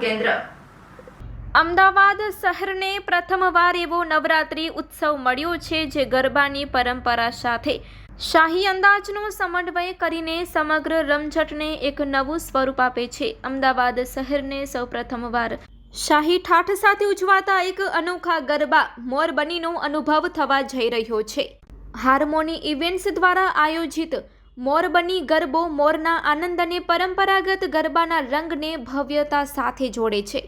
કેન્દ્ર. અમદાવાદ શહેરને પ્રથમવાર એવો નવરાત્રિ ઉત્સવ મળ્યો છે જે ગરબાની પરંપરા સાથે શાહી અંદાજનો સમન્વય કરીને સમગ્ર રમઝટને એક નવું સ્વરૂપ આપે છે. અમદાવાદ શહેરને સૌ પ્રથમવાર શાહી ઠાઠ સાથે ઉજવાતા એક અનોખા ગરબા મોરબનીનો અનુભવ થવા જઈ રહ્યો છે. હાર્મોની ઇવેન્ટ્સ દ્વારા આયોજિત મોરબની ગરબો મોરના આનંદ અને પરંપરાગત ગરબાના રંગને ભવ્યતા સાથે જોડે છે.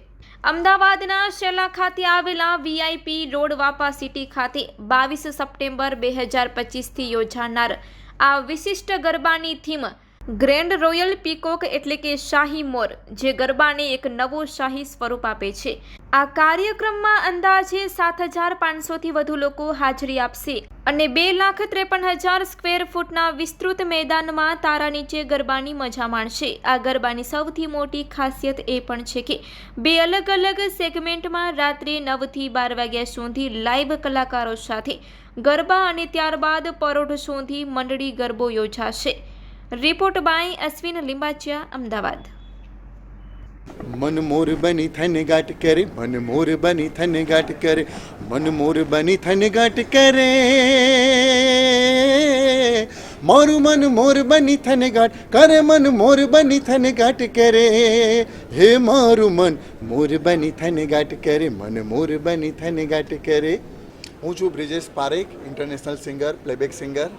અમદાવાદના શેલા ખાતે આવેલા વીઆઈપી રોડ વાપા સિટી ખાતે બાવીસ સપ્ટેમ્બર બે હજાર પચીસથી યોજાનાર આ વિશિષ્ટ ગરબાની થીમ ગ્રેન્ડ રોયલ પીકોક એટલે કે શાહી મોર, જે ગરબાને એક નવો શાહી સ્વરૂપ આપે છે. આ કાર્યક્રમમાં અંદાજે સાત હજાર પાંચસોથી વધુ લોકો હાજરી આપશે અને બે લાખ ત્રેપન હજાર સ્ક્વેર ફૂટના વિસ્તૃત મેદાનમાં તારા નીચે ગરબાની મજા માણશે. આ ગરબાની સૌથી મોટી ખાસિયત એ પણ છે કે બે અલગ અલગ સેગમેન્ટમાં રાત્રે નવથી બાર વાગ્યા સુધી લાઈવ કલાકારો સાથે ગરબા અને ત્યારબાદ પરોઢ સુધી મંડળી ગરબો યોજાશે. Report by Ashwin Limbachiya, Ahmedabad. મન મોર બની થને ગાટ કરે મન મોર બની થને ગાટ કરે મન મોર બની થને ગાટ કરે. મારું મન મોર બની થને ગાટ કરે મન મોર બની થને ગાટ કરે. હે મારું મન મોર બની થને ગાટ કરે મન મોર બની થને ગાટ કરે. હું છું Brijesh Parekh, international singer, playback singer.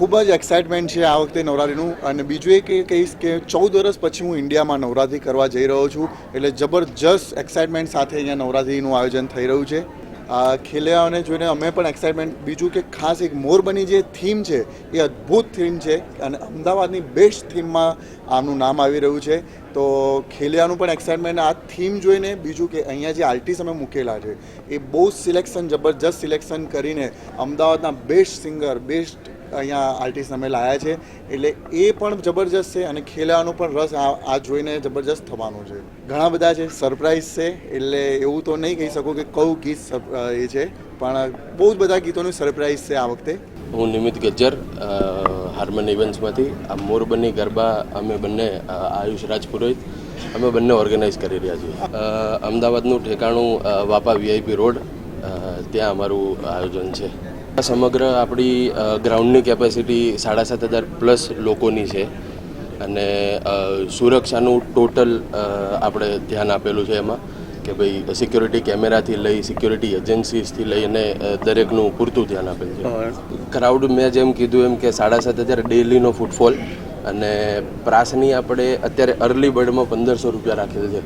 ખૂબ જ એક્સાઇટમેન્ટ છે આ વખતે નવરાત્રિનું. અને બીજું એ કે કહીશ કે ચૌદ વર્ષ પછી હું ઇન્ડિયામાં નવરાત્રિ કરવા જઈ રહ્યો છું. એટલે જબરજસ્ત એક્સાઇટમેન્ટ સાથે અહીંયા નવરાત્રિનું આયોજન થઈ રહ્યું છે. આ જોઈને અમે પણ એક્સાઇટમેન્ટ બીજું કે ખાસ એક મોરબની જે થીમ છે, એ અદ્ભુત થીમ છે. અને અમદાવાદની બેસ્ટ થીમમાં આમનું નામ આવી રહ્યું છે. તો ખેલ્યાનું પણ એક્સાઇટમેન્ટ આ થીમ જોઈને બીજું કે અહીંયા જે આર્ટિસ્ટ અમે મૂકેલા છે, એ બહુ સિલેક્શન જબરજસ્ત સિલેક્શન કરીને અમદાવાદના બેસ્ટ સિંગર બેસ્ટ અહીંયા આર્ટિસ્ટ અમે લાયા છે. એટલે એ પણ જબરજસ્ત છે અને ખેલાવાનો પણ રસ આ જોઈને જબરજસ્ત થવાનું છે. ઘણા બધા છે સરપ્રાઈઝ છે, એટલે એવું તો નહીં કહી શકું કે કયું ગીત એ છે, પણ બહુ જ બધા ગીતોનું સરપ્રાઈઝ છે આ વખતે. હું નિમિત ગજ્જર હાર્મન ઇવેન્ટ્સમાંથી આ મોરબની ગરબા અમે બંને આયુષ રાજપુરોહિત, અમે બંને ઓર્ગેનાઇઝ કરી રહ્યા છીએ. અમદાવાદનું ઠેકાણું વાપા વીઆઈપી રોડ ત્યાં અમારું આયોજન છે. સમગ્ર આપણી ગ્રાઉન્ડની કેપેસિટી સાડા સાત હજાર પ્લસ લોકોની છે અને સુરક્ષાનું ટોટલ આપણે ધ્યાન આપેલું છે એમાં. કે ભાઈ સિક્યોરિટી કેમેરાથી લઈ સિક્યોરિટી એજન્સીસથી લઈને દરેકનું પૂરતું ધ્યાન આપે છે. ક્રાઉડ મેં જેમ કીધું એમ કે સાડા સાત હજાર ડેલીનો ફૂટફોલ અને પ્રાસની આપણે અત્યારે અર્લી બર્ડમાં પંદરસો રૂપિયા રાખેલ છે.